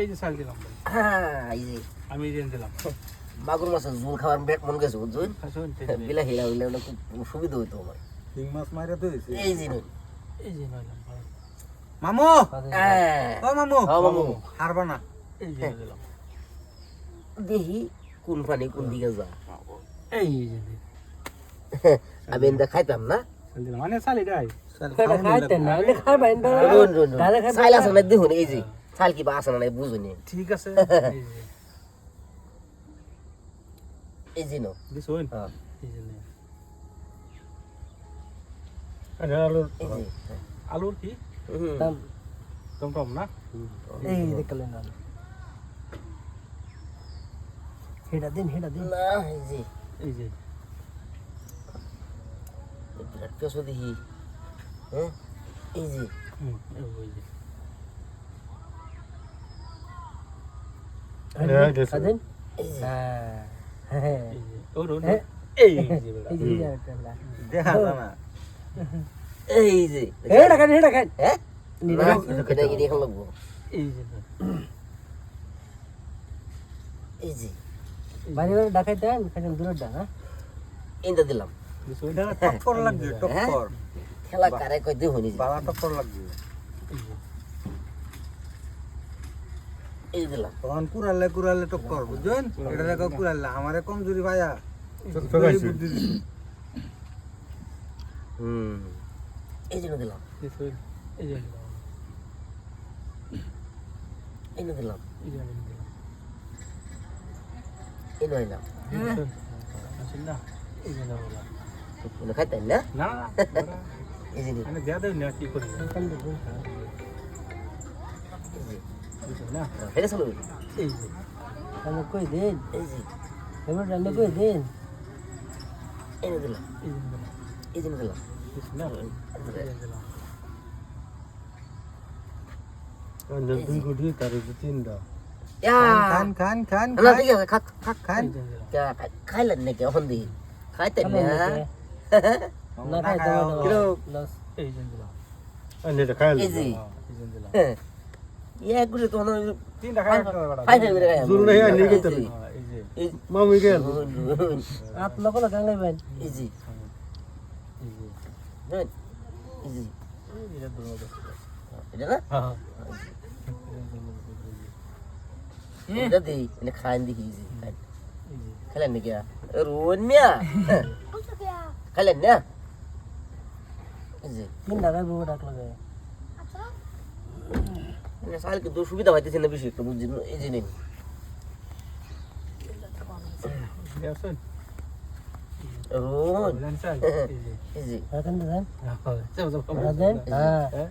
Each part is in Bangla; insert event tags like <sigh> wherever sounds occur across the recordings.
এই যে চাল দিলাম হ্যাঁ এই যে। আমি দিলাম। মাগুর মাছের ঝোল খাবার বেট মন গেছে বুঝছেন? বিলাহি হইলে সুবিধা হইতো আমার। শিং মাছ মাইরা তো হয়েছে এই যে এই যে নইলাম মামু! হ্যাঁ। ও মামু! হ্যাঁ, মামু। হারবা না। এই যে দিলাম। দেখি কোন পানি কোন দিকে যা এই যে আমি এটা খাইতাম না? চাল দিলাম। মানে রুন। চাইল আছে না দেখুন এই যে। চাল কি বা আছে না নাই বুঝুনি ঠিক আছে এই যে এই যে নো দিছুন হ্যাঁ, এই যে নে। এই যে আলুর কি হুম। টমটম না এই দেখলেন না হেডা দিন হেডা দিন না এই যে এই যে বিরাট পেছো দেখি হ্যাঁ এই যে হুম, এই ওই যে হ্যাঁ হ্যাঁ হ্যাঁ। এই যে বেটা। দেখা না। এই যে। খান হ্যাঁ? কি দেখুন লাগবো এই যে। এই ডাকাই দূরের হ্যাঁ? এইটা দিলাম। টক্কর লাগবে টক্কর। খেলা কারে কই এই যে টক্কর লাগবে। এই দিলাম তখন কুড়ালে কুড়ালে টক্কর বুঝছেন এটা দেখো কুড়ালে। আমারে কমজোরি ভাইয়া। বুদ্ধি হুম। এই জন্য দিলাম। এই দিলাম। দিলাম। খাইতেন না? না এই যে যে দিছুন না এটা চলো এই যে আমি কই দেন এই যে এবার রান্না কই দেন এই জন্য দিলাম এই যে দিলাম এই জন্য দিলাম দিছুন না এই যে দিলাম দুই কোটি তার তিনটা ইয়া খান খান খান না ঠিক আছে খাক খাক খান এই যে দিলাম কে খাইলেন নাকি এখন দি খাইতেন না না খাই দাও কিলো লস এই তো না তিনটা খাই নাই আর নিয়ে গেতে মামি গেল। আপ ইজি ইজি এটা এটা না? হ্যাঁ। এটা দেই এটা খাইন দেখি ইজি খাইলেন নাকি রোন মিয়া? খাইলেন না? ইজি মানে সাল কিন্তু সুবিধা হইতেছে না বেশি একটু বুঝছেন এই যে নিন হ্যাঁ। হ্যাঁ হ্যাঁ।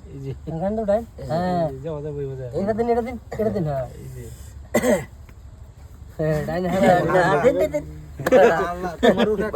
হ্যাঁ হ্যাঁ হ্যাঁ ডাইন <laughs>